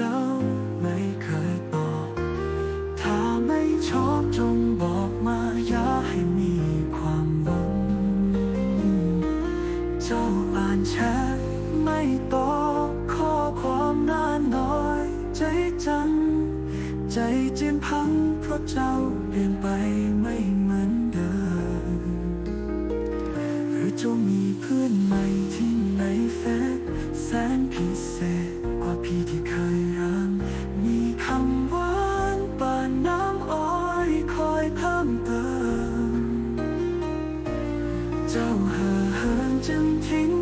เจ้าไม่เคยตอบถ้าไม่ชอบจงบอกมาอย่าให้มีความหวังเจ้าอ่านแชทไม่ตอบข้อความนานน้อย ใจจัง ใจเจียนพังเพราะเจ้าเปลี่ยนไปไม่ Hờ 很正